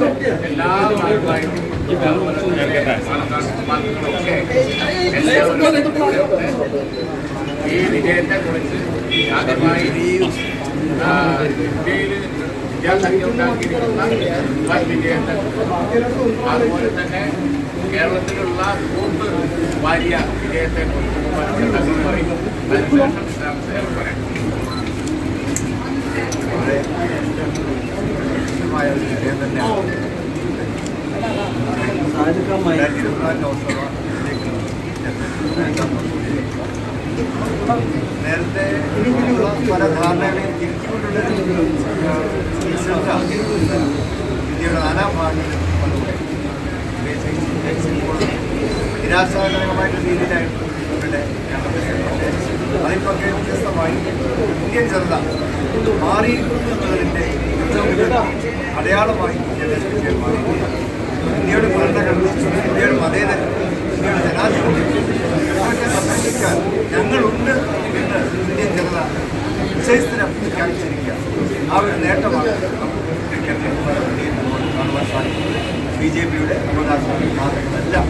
എല്ലാ മക്കളൊക്കെ എല്ലാവരും ഈ വിജയത്തെ കുറിച്ച് ആദ്യമായി ഇന്ത്യയിൽ വിദ്യാസംഖ്യ ഉണ്ടാക്കിയിരിക്കുന്ന വൻ വിജയത്തെ അതുപോലെ തന്നെ കേരളത്തിലുള്ള മൂന്ന് വലിയ വിജയത്തെ കുറിച്ച് പറയുന്നു പറയും അതിനുശേഷം വിശദാംശങ്ങൾ പറയാം ശക്തമായ ഒരു വിജയം തന്നെയാണ്. രണ്ടായിരത്തി ഇരുപത്തിനാല് ലോക്സഭയിലേക്ക് നേരത്തെ പല ധാരണകളെയും തിരിച്ചുകൊണ്ടുള്ള ഒരു, ആ, ഈ ശ്രദ്ധ ഇന്ത്യയുടെ ഭാഗങ്ങളിലും വന്നുകൂടെ നിരാശാജനകമായിട്ടുള്ള രീതിയിലായിരുന്നു പക്ഷേ അതിപ്പൊക്കെ വ്യത്യസ്തമായി ഇന്ത്യൻ ജനത മാറി എന്നതിന്റെ ഏറ്റവും അടയാളമായി ഇന്ത്യയുടെ വിജയം മാറി ഇന്ത്യയുടെ ഭരണഘടന ഇന്ത്യയുടെ മതേതരം ഇന്ത്യയുടെ ജനാധിപത്യം ഇതൊക്കെ സംരക്ഷിക്കാൻ ഞങ്ങളുണ്ട് എന്ന് ഇന്ത്യൻ ജനത നിശ്ചയസ്ഥിരം പ്രഖ്യാപിച്ചിരിക്കുക ആ ഒരു നേട്ടമാണ് നമുക്ക് ക്രിക്കറ്റിൽ കാണുവാൻ സാധിക്കുന്നത്. ബി ജെ പിയുടെ അവകാശ വാദങ്ങളെല്ലാം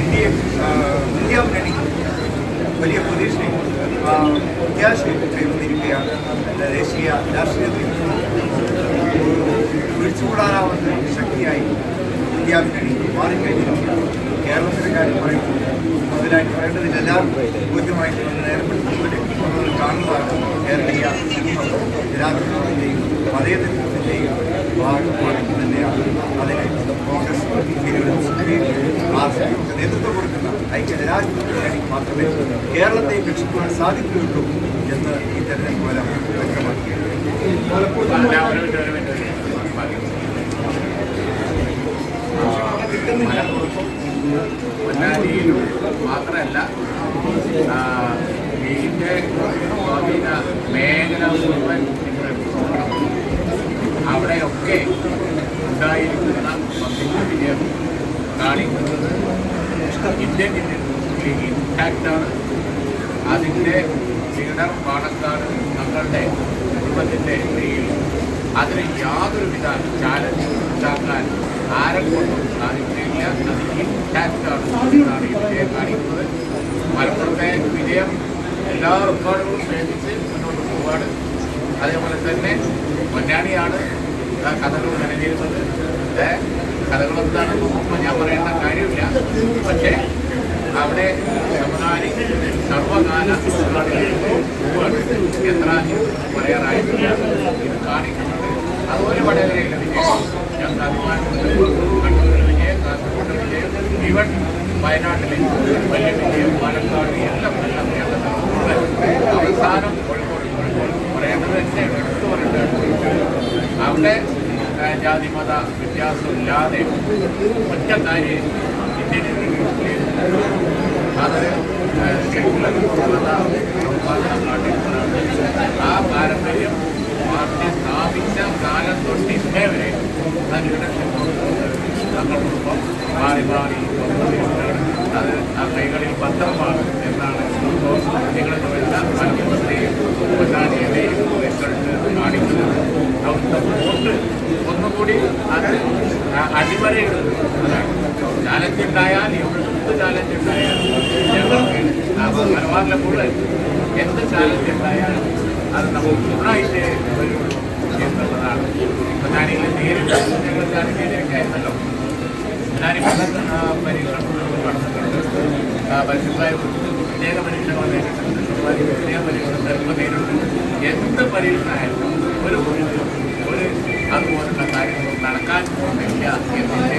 ഇന്ത്യയെ ഇന്ത്യ മുന്നണി വലിയ പ്രതീക്ഷയും പ്രത്യാശയും കൈവന്നിരിക്കുകയാണ്. ദേശീയ രാഷ്ട്രീയത്തിൽ ഒഴിച്ചുകൂടാനാവുന്ന ശക്തിയായി ഇന്ത്യ മുന്നണി മാറിക്കഴിഞ്ഞിരിക്കുകയാണ് കേരളത്തിലെ കാര്യം പറയുമ്പോൾ പറയേണ്ടതില്ല. എല്ലാവർക്കും ബോധ്യമായിട്ട് നേരപ്പെടുത്തുന്നവരെ കാണുന്നതാണ് കേരളീയ ജനാധിപത്യത്തിന്റെയും മതേതരത്വത്തിന്റെയും ഭാഗമായി തന്നെയാണ്. അതിന് കോൺഗ്രസ് ആർ നേതൃത്വം കൊടുക്കുന്ന ഐക്യ മാത്രമേ കേരളത്തെ രക്ഷിക്കുവാൻ സാധിക്കുകയുള്ളൂ എന്ന് ഈ തെരഞ്ഞെടുപ്പ് ഫലം വ്യക്തമാക്കിയിട്ടുണ്ട് എല്ലാവരും ഒരു മിനിറ്റ്, ഒരു മിനിറ്റ്. ബാക്കി. മലപ്പുറത്തും പൊന്നാനിയിലും മാത്രമല്ല ആ, ഇതിന്റെ സ്വാധീന മേഖല മുഴുവൻ നിങ്ങൾ നോക്കണം. അവിടെയൊക്കെ ഉണ്ടായിരിക്കുന്ന പബ്ലിക് വിജയം കാണിക്കുന്നത് ഇന്ത്യൻ ഇന്ത്യൻ ഇൻടാക്റ്റാണ് അതിന്റെ ലീഡർ പാണക്കാട് തങ്ങളുടെ കുടുംബത്തിന്റെ കീഴിൽ അതിന് യാതൊരുവിധ ചാലഞ്ചും ഉണ്ടാക്കാൻ ആരെ കൊണ്ടും സാധിക്കില്ല അത് ഇൻടാക്റ്റാണ് വിജയം കാണിക്കുന്നത്. മലപ്പുറത്തെ വിജയം എല്ലാ റെക്കോർഡുകളും ഭേദിച്ച് മുന്നോട്ട് പോവാണ് അതേപോലെ തന്നെ പൊന്നാനിയാണ് കഥകൾ നിലനിരുന്നത് കഥകൾ എന്താണെന്ന് ഞാൻ പറയേണ്ട കാര്യമില്ല. പക്ഷേ അവിടെ സമകാലി സർവകാല പോവാണ് എത്ര പറയാറായിട്ടില്ല ഇത് കാണിക്കുന്നത് അതുപോലെ വടകരയിലെ വിജയം ഞങ്ങൾക്ക് അഭിമാനമുണ്ട് കണ്ണൂരിലെ വിജയം കാസർഗോഡ് വിജയം ഈവൻ വയനാട്ടിലെ വലിയ വിജയം പാലക്കാട് എല്ലാം എല്ലാം കേരളത്തിൽ മുഴുവൻ അവസാനം കോഴിക്കോട് പറയേണ്ടത് തന്നെ. എടുത്തു അവിടെ ജാതി മത വ്യത്യാസമില്ലാതെ ഒറ്റ കാര്യം ഇന്ത്യൻ അത് ചാലഞ്ച് ഉണ്ടായാൽ എന്ത് ചാലഞ്ച് ഉണ്ടായാലും ഞങ്ങൾക്ക് മലബാറിലെ മുഴുവൻ എന്ത് ചാലഞ്ച് ഉണ്ടായാലും അത് നമുക്ക് ഫുള്ളായിട്ട് വരുള്ളൂ എന്നുള്ളതാണ്. പൊന്നാനിയിൽ നേരിട്ട് ഞങ്ങൾ ചാലഞ്ച് ആയിരുന്നല്ലോ. ഞാനിപ്പോൾ പരീക്ഷണങ്ങളൊക്കെ നടന്നിട്ടുണ്ട് പരിശുദ്ധമായ പ്രത്യേക പരീക്ഷ വന്നിട്ടുണ്ട് പ്രത്യേക പരീക്ഷ നേരിട്ടുണ്ട് എന്ത് പരീക്ഷണമായാലും ഒരു അതുപോലുള്ള കാര്യങ്ങൾ നടക്കാൻ പോകുന്നില്ല എന്നതിനെ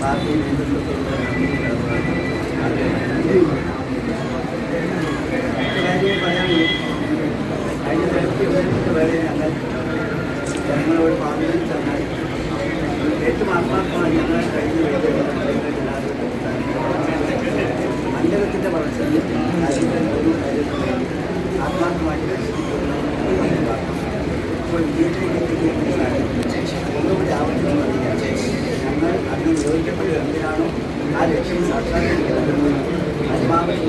പാർട്ടി നേതൃത്വത്തിലുള്ള കാര്യം പറയാനുള്ളൂ കഴിഞ്ഞ ഉപയോഗിച്ചിട്ട് വേറെ ഞങ്ങൾ ജനങ്ങളോട് പാർലമെന്റ് ചെന്നാൽ ഏറ്റവും ആത്മാർത്ഥമായി ഞങ്ങൾ കഴിഞ്ഞ മണ്ഡലത്തിന്റെ വളർച്ചയിൽ രാജ്യത്തെ ഒരു നിയോഗിക്കപ്പെട്ടത് എന്തിനാണോ? ആ ലക്ഷ്യം സാക്ഷാത്കരിക്കുന്നത് ആത്മാർത്ഥമായി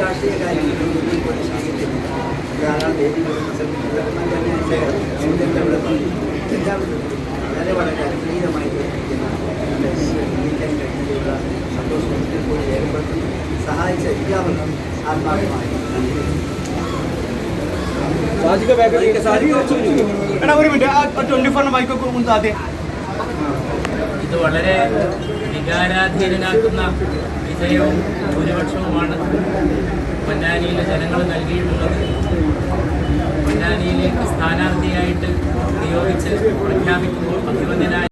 രാഷ്ട്രീയ സാധിക്കുന്നില്ല ധാരാളം സുഹൃത്തുക്കളുടെ ഇവിടെ എല്ലാവരും വളരെ വളരെ അനുഗ്രഹീതമായി ജീവിക്കാൻ കഴിഞ്ഞതിലുള്ള സന്തോഷം കൂടി രേഖപ്പെടുത്തുന്നു സഹായിച്ച എല്ലാവർക്കും ആത്മാർത്ഥമായി ഇത് വളരെ വികാരാധീനനാക്കുന്ന വിജയവും ഭൂരിപക്ഷവുമാണ് പൊന്നാനിയിലെ ജനങ്ങൾ നൽകിയിട്ടുള്ളത്. പൊന്നാനിയിലേക്ക് സ്ഥാനാർത്ഥിയായിട്ട് നിയോഗിച്ച് പ്രഖ്യാപിക്കുമ്പോൾ അഭിമന്യനായ